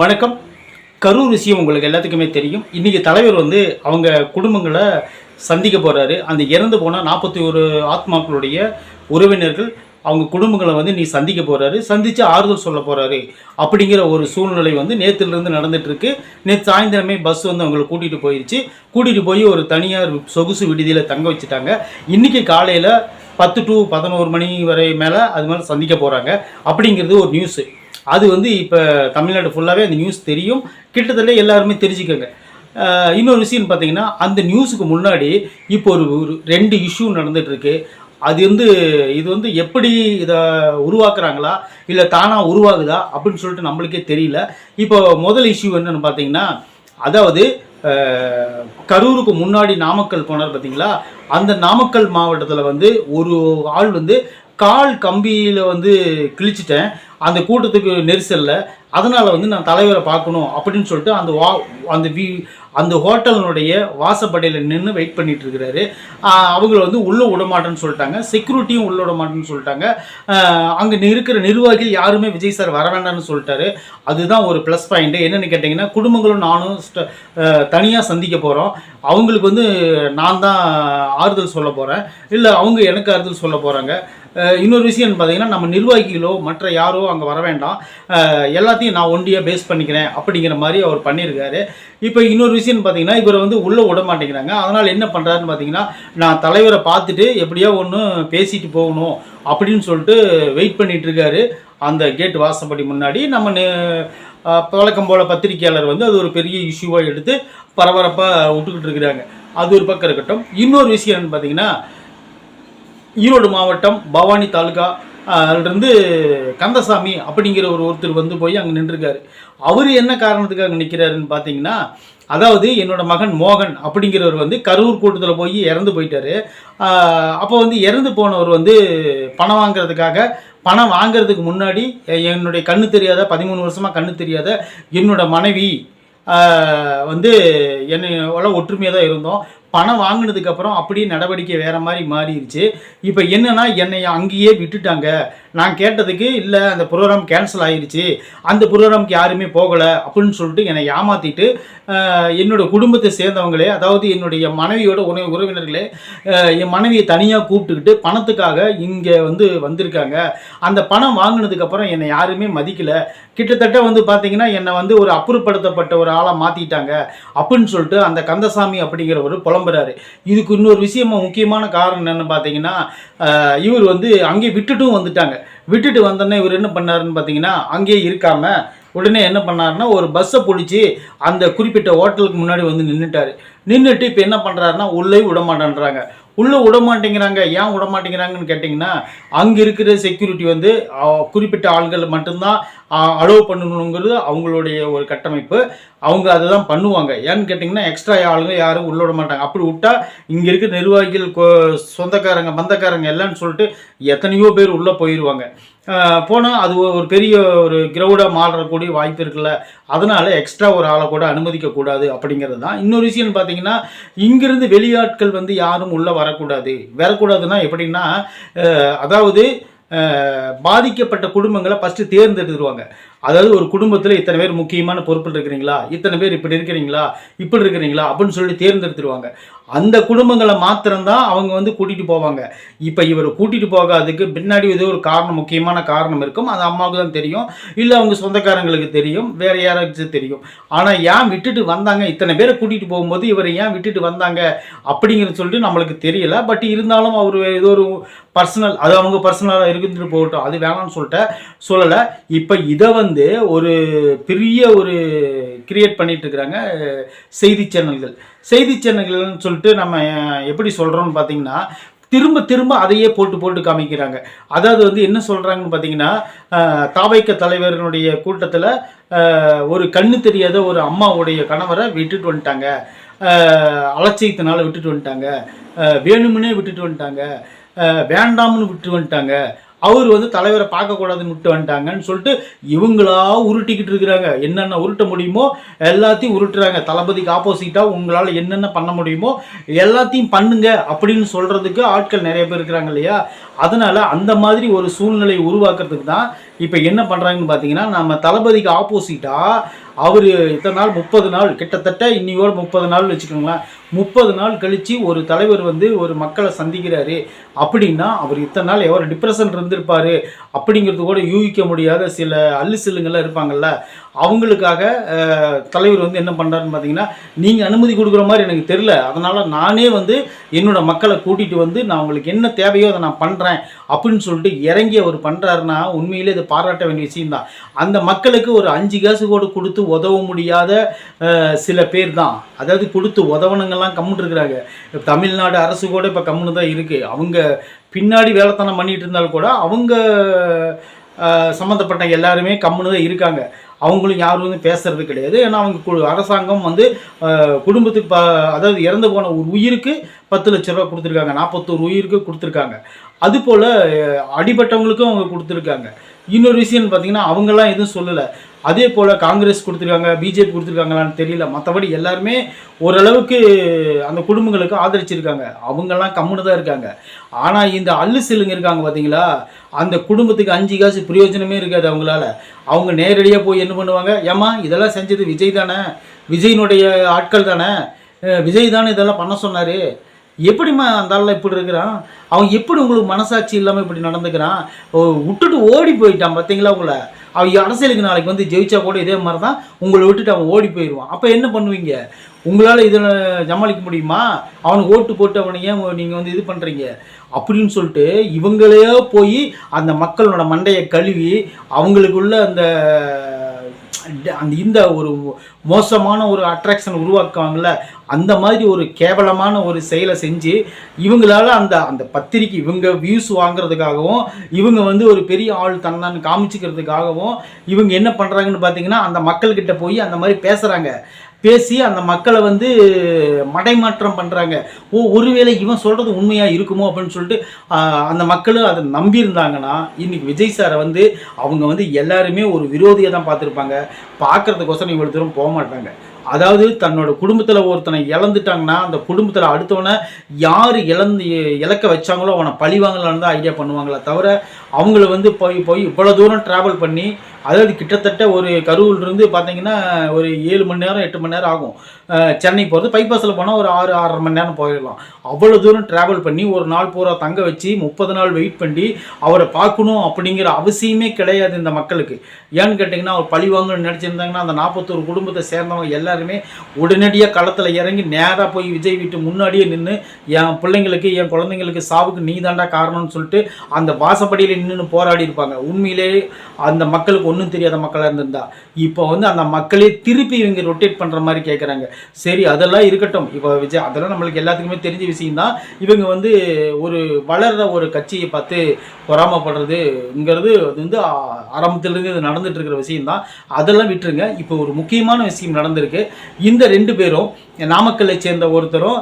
வணக்கம். கரூர் விஷயம் உங்களுக்கு எல்லாத்துக்குமே தெரியும். இன்றைக்கி தலைவர் வந்து அவங்க குடும்பங்களை சந்திக்க போகிறாரு அந்த இறந்து போன நாற்பத்தி ஒரு ஆத்மாக்களுடைய உறவினர்கள் அவங்க குடும்பங்களை வந்து நீ சந்திக்க போகிறாரு சந்தித்து ஆறுதல் சொல்ல போகிறாரு அப்படிங்கிற ஒரு சூழ்நிலை வந்து நேற்றுலேருந்து நடந்துகிட்ருக்கு நேற்று சாயந்தரமே பஸ் வந்து அவங்களை கூட்டிகிட்டு போயிடுச்சு கூட்டிகிட்டு போய் ஒரு தனியார் சொகுசு விடுதியில் தங்க வச்சுட்டாங்க. இன்றைக்கி காலையில் பத்து டு பதினோரு மணி வரை மேலே அது மேலே சந்திக்க போகிறாங்க அப்படிங்கிறது ஒரு நியூஸு அது வந்து இப்போ தமிழ்நாடு ஃபுல்லாகவே அந்த நியூஸ் தெரியும். கிட்டத்தட்ட எல்லாருமே தெரிஞ்சுக்கோங்க. இன்னொரு விஷயம் பார்த்தீங்கன்னா அந்த நியூஸுக்கு முன்னாடி இப்போ ஒரு ஒரு ரெண்டு இஷ்யூ நடந்துகிட்ருக்கு அது வந்து இது வந்து எப்படி இதை உருவாக்குறாங்களா? இல்லை தானாக உருவாகுதா? அப்படின்னு சொல்லிட்டு நம்மளுக்கே தெரியல. இப்போ முதல் இஷ்யூ என்னன்னு பார்த்தீங்கன்னா அதாவது கரூருக்கு முன்னாடி நாமக்கல் போனார் பார்த்தீங்களா அந்த நாமக்கல் மாவட்டத்தில் வந்து ஒரு ஆள் வந்து கால் கம்பியில் வந்து கிழிச்சிட்டேன். அந்த கூட்டத்துக்கு நெரிசலில். அதனால் வந்து நான் தலைவரை பார்க்கணும் அப்படின்னு சொல்லிட்டு அந்த வா அந்த வீ அந்த ஹோட்டலினுடைய வாசப்படையில் நின்று வெயிட் பண்ணிட்டு இருக்கிறாரு. அவங்கள வந்து உள்ளே விடமாட்டேன்னு சொல்லிட்டாங்க. செக்யூரிட்டியும் உள்ளே விட மாட்டேன்னு சொல்லிட்டாங்க அங்கே இருக்கிற நிர்வாகிகள் யாருமே விஜய் சார் வர வேண்டாம்னு சொல்லிட்டாரு. அதுதான் ஒரு ப்ளஸ் பாயிண்ட்டு என்னென்னு கேட்டிங்கன்னா குடும்பங்களும் நானும் தனியாக சந்திக்க போகிறோம் அவங்களுக்கு வந்து நான் தான் ஆறுதல் சொல்ல போகிறேன் இல்லை அவங்க எனக்கு ஆறுதல் சொல்ல போகிறாங்க இன்னொரு விஷயம்னு பார்த்தீங்கன்னா நம்ம நிர்வாகிகளோ மற்ற யாரோ அங்கே வர வேண்டாம். எல்லாத்தையும் நான் ஒண்டியாக பேஸ் பண்ணிக்கிறேன் அப்படிங்கிற மாதிரி அவர் பண்ணியிருக்காரு. இப்போ இன்னொரு விஷயம்னு பார்த்தீங்கன்னா இவரை வந்து உள்ளே விட மாட்டேங்கிறாங்க. அதனால் என்ன பண்ணுறாருன்னு பார்த்தீங்கன்னா நான் தலைவரை பார்த்துட்டு எப்படியோ ஒன்று பேசிட்டு போகணும் அப்படின்னு சொல்லிட்டு வெயிட் பண்ணிட்டு இருக்காரு. அந்த கேட் வாசப்படி முன்னாடி நம்ம நே- வழக்கம் போல் பத்திரிக்கையாளர் வந்து அது ஒரு பெரிய இஷ்யூவாக எடுத்து பரபரப்பாக விட்டுக்கிட்டு இருக்கிறாங்க. அது ஒரு பக்கம் இருக்கட்டும். இன்னொரு விஷயம் என்னன்னு பார்த்தீங்கன்னா ஈரோடு மாவட்டம் பவானி தாலுகா இருந்து கந்தசாமி அப்படிங்கிற ஒரு ஒருத்தர் வந்து போய் அங்கே நின்றுருக்காரு. அவர் என்ன காரணத்துக்காக நிற்கிறாருன்னு பார்த்தீங்கன்னா அதாவது என்னோட மகன் மோகன் அப்படிங்கிறவர் வந்து கரூர் கூட்டத்தில் போய் இறந்து போயிட்டாரு. அப்போ வந்து இறந்து போனவர் வந்து பணம் வாங்குறதுக்காக பணம் வாங்குறதுக்கு முன்னாடி என்னுடைய கண்ணு தெரியாத பதிமூணு வருஷமாக கண்ணு தெரியாத என்னோட மனைவி வந்து என்னோட ஒற்றுமையாக தான் இருந்தோம். பணம் வாங்கினதுக்கு அப்புறம் அப்படியே நடவடிக்கை வேற மாதிரி மாறிடுச்சு இப்போ என்னன்னா என்னை அங்கேயே விட்டுட்டாங்க. நான் கேட்டதுக்கு இல்லை அந்த ப்ரோக்ராம் கேன்சல் ஆகிருச்சு அந்த ப்ரோக்ராம்க்கு யாருமே போகலை. அப்படின்னு சொல்லிட்டு என்னை ஏமாத்திட்டு என்னோடய என்னோட குடும்பத்தை சேர்ந்தவங்களே அதாவது என்னுடைய மனைவியோட உணவு உறவினர்களே என் மனைவியை தனியாக கூப்பிட்டுக்கிட்டு பணத்துக்காக இங்கே வந்து வந்திருக்காங்க. அந்த பணம் வாங்கினதுக்கு அப்புறம் என்னை யாருமே மதிக்கல. கிட்டத்தட்ட வந்து பார்த்தீங்கன்னா என்னை வந்து ஒரு அப்புறப்படுத்தப்பட்ட ஒரு ஆளாக மாற்றிட்டாங்க அப்படின்னு சொல்லிட்டு அந்த கந்தசாமி அப்படிங்கிற ஒரு புலம் புலம்புறாரு இதுக்கு இன்னொரு விஷயமா முக்கியமான காரணம் என்னன்னு பார்த்தீங்கன்னா இவர் வந்து அங்கேயே விட்டுட்டும் வந்துட்டாங்க. விட்டுட்டு வந்தோடனே இவர் என்ன பண்ணாருன்னு பார்த்தீங்கன்னா அங்கேயே இருக்காம உடனே என்ன பண்ணாருன்னா ஒரு பஸ்ஸை பிடிச்சி அந்த குறிப்பிட்ட ஹோட்டலுக்கு முன்னாடி வந்து நின்றுட்டார் நின்றுட்டு இப்போ என்ன பண்ணுறாருன்னா உள்ளே விட மாட்டேன்றாங்க உள்ளே விட மாட்டேங்கிறாங்க ஏன் விட மாட்டேங்கிறாங்கன்னு கேட்டிங்கன்னா அங்கே இருக்கிற செக்யூரிட்டி வந்து குறிப்பிட்ட ஆள்கள் மட்டும்தான் அலோவ் பண்ணணுங்கிறது அவங்களுடைய ஒரு கட்டமைப்பு. அவங்க அதை தான் பண்ணுவாங்க. ஏன்னு கேட்டிங்கன்னா எக்ஸ்ட்ரா ஆளுங்க யாரும் உள்ள விட மாட்டாங்க. அப்படி விட்டா இங்கே இருக்க நிர்வாகிகள் கொ- சொந்தக்காரங்க பந்தக்காரங்க எல்லாம்னு சொல்லிட்டு எத்தனையோ பேர் உள்ளே போயிடுவாங்க போனால் அது ஒரு பெரிய ஒரு கிரௌடாக மாறக்கூடிய வாய்ப்பு இருக்குல்ல. அதனால் எக்ஸ்ட்ரா ஒரு ஆளை கூட அனுமதிக்கக்கூடாது அப்படிங்கிறது தான். இன்னொரு விஷயம்னு பார்த்தீங்கன்னா இங்கிருந்து வெளியாட்கள் வந்து யாரும் உள்ளே வரக்கூடாது. வரக்கூடாதுன்னா எப்படின்னா அதாவது பாதிக்கப்பட்ட குடும்பங்களை ஃபஸ்ட்டு தேர்ந்தெடுத்துருவாங்க. அதாவது ஒரு குடும்பத்தில் இத்தனை பேர் முக்கியமான பொறுப்பில் இருக்கிறீங்களா? இத்தனை பேர் இப்படி இருக்கிறீங்களா? இப்படி இருக்கிறீங்களா? அப்படின்னு சொல்லி தேர்ந்தெடுத்துருவாங்க. அந்த குடும்பங்களை மாத்திரம்தான் அவங்க வந்து கூட்டிகிட்டு போவாங்க. இப்போ இவர் கூட்டிகிட்டு போகாததுக்கு பின்னாடி ஏதோ ஒரு காரணம் முக்கியமான காரணம் இருக்கும். அது அம்மாவுக்கு தான் தெரியும். இல்லை அவங்க சொந்தக்காரங்களுக்கு தெரியும். வேறு யாராச்சும் தெரியும். ஆனால் ஏன் விட்டுட்டு வந்தாங்க? இத்தனை பேரை கூட்டிகிட்டு போகும்போது இவர் ஏன் விட்டுட்டு வந்தாங்க? அப்படிங்கிறது சொல்லிட்டு நம்மளுக்கு தெரியல. பட் இருந்தாலும் அவர் ஏதோ ஒரு பர்சனல் அது அவங்க பர்சனலாக இருந்துட்டு போகட்டும். அது வேணாம்னு சொல்லிட்டு சொல்லலை. இப்போ இதை வந்து ஒரு பெரிய ஒரு கிரியேட் பண்ணிட்டு இருக்கிறாங்க செய்தி சேனல்கள். செய்தி சேனல்கள்னு சொல்லிட்டு நம்ம எப்படி சொல்கிறோம்னு பார்த்தீங்கன்னா திரும்ப திரும்ப அதையே போட்டு போட்டு காமிக்கிறாங்க. அதாவது வந்து என்ன சொல்கிறாங்கன்னு பார்த்தீங்கன்னா தாவைக்க தலைவரினுடைய கூட்டத்தில் ஒரு கண்ணு தெரியாத ஒரு அம்மாவுடைய கணவரை விட்டுட்டு வந்துட்டாங்க. அலட்சியத்தினால் அலட்சியத்தினால விட்டுட்டு வந்துட்டாங்க. வேணுமுன்னே விட்டுட்டு வந்துட்டாங்க. வேண்டாம்னு விட்டு வந்துட்டாங்க. அவர் வந்து தலைவரை பார்க்கக்கூடாதுன்னு விட்டு வந்துட்டாங்கன்னு சொல்லிட்டு இவங்களா உருட்டிக்கிட்டு இருக்கிறாங்க. என்னென்ன உருட்ட முடியுமோ எல்லாத்தையும் உருட்டுறாங்க. தளபதிக்கு ஆப்போசிட்டாக உங்களால் என்னென்ன பண்ண முடியுமோ எல்லாத்தையும் பண்ணுங்க அப்படின்னு சொல்கிறதுக்கு ஆட்கள் நிறைய பேர் இருக்கிறாங்க இல்லையா? அதனால் அந்த மாதிரி ஒரு சூழ்நிலையை உருவாக்குறதுக்கு தான் இப்போ என்ன பண்ணுறாங்கன்னு பார்த்தீங்கன்னா நம்ம தளபதிக்கு ஆப்போசிட்டாக அவர் இத்தனை நாள் முப்பது நாள் கிட்டத்தட்ட இன்னையோட முப்பது நாள் வச்சுக்கோங்களேன். முப்பது நாள் கழித்து ஒரு தலைவர் வந்து ஒரு மக்களை சந்திக்கிறாரு. அப்படின்னா அவர் இத்தனை நாள் எவ்வளோ டிப்ரெஷன் இருந்திருப்பார் அப்படிங்கிறது கூட யூகிக்க முடியாத சில அல்லு சில்லுங்கள்லாம் இருப்பாங்கல்ல. அவங்களுக்காக தலைவர் வந்து என்ன பண்ணுறாருன்னு பார்த்தீங்கன்னா நீங்கள் அனுமதி கொடுக்குற மாதிரி எனக்கு தெரில அதனால் நானே வந்து என்னோட மக்களை கூட்டிகிட்டு வந்து நான் உங்களுக்கு என்ன தேவையோ அதை நான் பண்ணுறேன் அப்படின்னு சொல்லிட்டு இறங்கி அவர் பண்ணுறாருன்னா உண்மையிலே இது பாராட்ட வேண்டிய விஷயம்தான் அந்த மக்களுக்கு ஒரு அஞ்சு காசு கூட கொடுத்து உதவ முடியாத சில பேர் தான். அதாவது கொடுத்து எல்லாம் கம்முன்னு இருக்கிறாங்க தமிழ்நாடு அரசு கூட இப்போ கம்முன்னு தான் இருக்குது அவங்க பின்னாடி வேலைத்தனம் பண்ணிகிட்டு இருந்தாலும் கூட அவங்க சம்மந்தப்பட்ட எல்லாருமே கம்முன்னு தான் இருக்காங்க. அவங்களும் யாரும் வந்து பேசுறது கிடையாது. ஏன்னா அவங்க அரசாங்கம் வந்து குடும்பத்துக்கு ப அதாவது இறந்து போன ஒரு உயிருக்கு பத்து லட்ச ரூபா கொடுத்துருக்காங்க. நாற்பத்தோரு உயிருக்கு கொடுத்துருக்காங்க. அதுபோல் அடிபட்டவங்களுக்கும் அவங்க கொடுத்துருக்காங்க. இன்னொரு விஷயம்னு பார்த்தீங்கன்னா அவங்கெல்லாம் எதுவும் சொல்லலை. அதே போல் காங்கிரஸ் கொடுத்துருக்காங்க பிஜேபி கொடுத்துருக்காங்களான்னு தெரியல. மற்றபடி எல்லாருமே ஓரளவுக்கு அந்த குடும்பங்களுக்கு ஆதரிச்சிருக்காங்க. அவங்கெல்லாம் கம்முன்னு தான் இருக்காங்க. ஆனால் இந்த அல்லு சில்லுங்க இருக்காங்க பார்த்தீங்களா அந்த குடும்பத்துக்கு அஞ்சு காசு பிரயோஜனமே இருக்காது அவங்களால. அவங்க நேரடியாக போய் என்ன பண்ணுவாங்க? ஏம்மா இதெல்லாம் செஞ்சது விஜய் தானே? விஜயினுடைய ஆட்கள் தானே? விஜய் தானே இதெல்லாம் பண்ண சொன்னார். எப்படிம்மா அந்த இப்படி இருக்கிறான்? அவன் எப்படி உங்களுக்கு மனசாட்சி இல்லாமல் இப்படி நடந்துக்கிறான்? ஓ, விட்டுட்டு ஓடி போயிட்டான் பார்த்தீங்களா உங்களை? அவன் அரசியலுக்கு நாளைக்கு வந்து ஜெயிச்சா கூட இதே மாதிரி தான் உங்களை விட்டுட்டு அவன் ஓடி போயிடுவான் அப்போ என்ன பண்ணுவீங்க? உங்களால் இதில் சமாளிக்க முடியுமா? அவனுக்கு ஓட்டு போட்டு அவனை ஏன் நீங்கள் வந்து இது பண்ணுறீங்க அப்படின்னு சொல்லிட்டு இவங்களே போய் அந்த மக்களோட மண்டையை கழுவி அவங்களுக்குள்ள அந்த அந்த இந்த ஒரு மோசமான ஒரு அட்ராக்ஷன் உருவாக்குவாங்கல்ல அந்த மாதிரி ஒரு கேவலமான ஒரு செயலை செஞ்சு இவங்களால அந்த அந்த பத்திரிக்கை இவங்க வியூஸ் வாங்குறதுக்காகவும் இவங்க வந்து ஒரு பெரிய ஆள் தன்னான்னு காமிச்சிக்கிறதுக்காகவும் இவங்க என்ன பண்ணுறாங்கன்னு பார்த்தீங்கன்னா அந்த மக்கள்கிட்ட போய் அந்த மாதிரி பேசுகிறாங்க பேசி அந்த மக்களை வந்து மடைமாற்றம் பண்ணுறாங்க ஓ ஒருவேளை இவன் சொல்கிறது உண்மையாக இருக்குமோ அப்படின்னு சொல்லிட்டு அந்த மக்களும் அதை நம்பியிருந்தாங்கன்னா இன்றைக்கி விஜய் சாரை வந்து அவங்க வந்து எல்லாருமே ஒரு விரோதியை தான் பார்த்துருப்பாங்க. பார்க்குறதுக்கோசரம் இவ்வளோ தூரம் போக மாட்டாங்க. அதாவது தன்னோட குடும்பத்தில் ஒருத்தனை இழந்துட்டாங்கன்னா அந்த குடும்பத்தில் அடுத்தவனை யார் இழந்து இழக்க வச்சாங்களோ அவனை பழி வாங்கலான்னு தான் ஐடியா பண்ணுவாங்களே தவிர அவங்கள வந்து போய் போய் இவ்வளோ தூரம் ட்ராவல் பண்ணி அதாவது கிட்டத்தட்ட ஒரு கரூர்லேருந்து பார்த்தீங்கன்னா ஒரு ஏழு மணி நேரம் எட்டு மணி நேரம் ஆகும். சென்னை போகிறது பைபாஸில் போனால் ஒரு ஆறு ஆறரை மணி நேரம் போயிடலாம். அவ்வளோ தூரம் ட்ராவல் பண்ணி ஒரு நாள் பூரா தங்க வச்சு முப்பது நாள் வெயிட் பண்ணி அவரை பார்க்கணும் அப்படிங்கிற அவசியமே கிடையாது இந்த மக்களுக்கு. ஏன்னு கேட்டிங்கன்னா அவர் பழி வாங்கணும்னு நினச்சிருந்தாங்கன்னா அந்த நாற்பத்தோரு குடும்பத்தை சேர்ந்தவங்க எல்லாருமே உடனடியாக களத்தில் இறங்கி நேராக போய் விஜய் வீட்டு முன்னாடியே நின்று என் பிள்ளைங்களுக்கு என் குழந்தைங்களுக்கு சாவுக்கு நீ தாண்டா காரணம்னு சொல்லிட்டு அந்த வாசப்படியில் நின்று போராடி இருப்பாங்க உண்மையிலேயே அந்த மக்களுக்கு ஒன்றும் தெரியாத மக்களாக இருந்திருந்தா. இப்போ வந்து அந்த மக்களே திருப்பி இவங்க ரொட்டேட் பண்ணுற மாதிரி கேட்குறாங்க சரி அதெல்லாம் இருக்கட்டும். இப்போ விஜய் அதெல்லாம் நம்மளுக்கு எல்லாத்துக்குமே தெரிஞ்ச விஷயம்தான். இவங்க வந்து ஒரு வளர்கிற ஒரு கட்சியை பார்த்து பொறாமப்படுறதுங்கிறது அது வந்து ஆரம்பத்திலிருந்து இது நடந்துட்டு இருக்கிற விஷயம்தான். அதெல்லாம் விட்டுருங்க. இப்போ ஒரு முக்கியமான விஷயம் நடந்திருக்கு. இந்த ரெண்டு பேரும் நாமக்கல்லை சேர்ந்த ஒருத்தரும்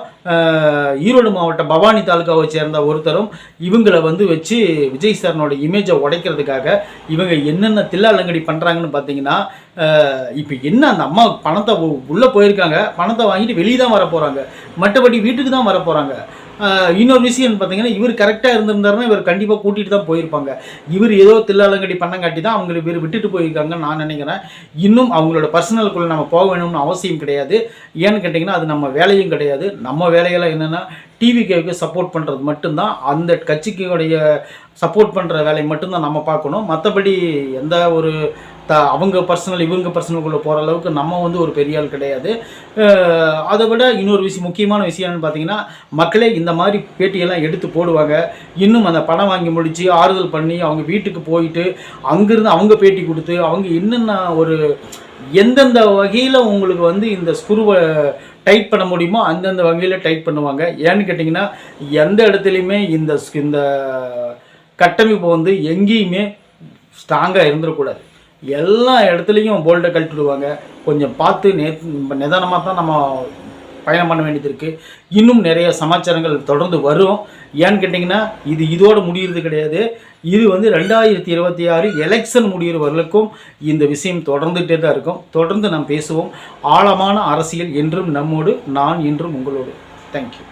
ஈரோடு மாவட்டம் பவானி தாலுகாவை சேர்ந்த ஒருத்தரும் இவங்களை வந்து வச்சு விஜய் சாரனோட இமேஜை உடைக்கிறதுக்காக இவங்க என்னென்ன தில்லாலங்கடி பண்ணுறாங்கன்னு பார்த்தீங்கன்னா இப்போ என்ன அந்த அம்மா பணத்தை உள்ளே போயிருக்காங்க பணத்தை வாங்கிட்டு வெளியே தான் வர போகிறாங்க மற்றபடி வீட்டுக்கு தான் வர போகிறாங்க இன்னொரு விஷயம் பார்த்தீங்கன்னா இவர் கரெக்டாக இருந்திருந்தாருன்னா இவர் கண்டிப்பாக கூட்டிகிட்டு தான் போயிருப்பாங்க. இவர் ஏதோ தில்லாலங்கடி பண்ணங்காட்டி தான் அவங்களை இவர் விட்டுட்டு போயிருக்காங்கன்னு நான் நினைக்கிறேன். இன்னும் அவங்களோட பர்சனலுக்குள்ளே நம்ம போக வேணும்னு அவசியம் கிடையாது. ஏன்னு கேட்டிங்கன்னா அது நம்ம வேலையும் கிடையாது. நம்ம வேலையெல்லாம் என்னென்னா டிவி கேவுக்கு சப்போர்ட் பண்ணுறது மட்டும்தான். அந்த கட்சிக்குடைய சப்போர்ட் பண்ணுற வேலையை மட்டும்தான் நம்ம பார்க்கணும். மற்றபடி எந்த ஒரு த அவங்க பர்சனல் இவங்க பர்சனலுக்குள்ளே போகிற அளவுக்கு நம்ம வந்து ஒரு பெரிய ஆள் கிடையாது. அதை விட இன்னொரு விஷயம் முக்கியமான விஷயம் என்னன்னு பார்த்தீங்கன்னா மக்களே இந்த மாதிரி பேட்டியெல்லாம் எடுத்து போடுவாங்க. இன்னும் அந்த பணம் வாங்கி முடித்து ஆறுதல் பண்ணி அவங்க வீட்டுக்கு போயிட்டு அங்கேருந்து அவங்க பேட்டி கொடுத்து அவங்க என்னென்ன ஒரு எந்தெந்த வகையில் உங்களுக்கு வந்து இந்த ஸ்குருவை டைட் பண்ண முடியுமோ அந்தந்த வகையில் டைட் பண்ணுவாங்க. ஏன்னு கேட்டிங்கன்னா எந்த இடத்துலையுமே இந்த ஸ்- இந்த கட்டமைப்பு வந்து எங்கேயுமே ஸ்ட்ராங்காக இருந்துடக்கூடாது. எல்லா இடத்துலையும் போல்டை கழட்டிடுவாங்க கொஞ்சம் பார்த்து நே நிதானமாக தான் நம்ம பயணம் பண்ண வேண்டியது இருக்குது இன்னும் நிறைய சமாச்சாரங்கள் தொடர்ந்து வரும். ஏன்னு கேட்டிங்கன்னா இது இதோடு முடிகிறது கிடையாது. இது வந்து ரெண்டாயிரத்தி இருபத்தி ஆறு எலெக்ஷன் முடிகிற வரலுக்கும் இந்த விஷயம் தொடர்ந்துகிட்டே தான் இருக்கும். தொடர்ந்து நாம் பேசுவோம். ஆழமான அரசியல் என்றும் நம்மோடு நான் என்றும் உங்களோடு. தேங்க்யூ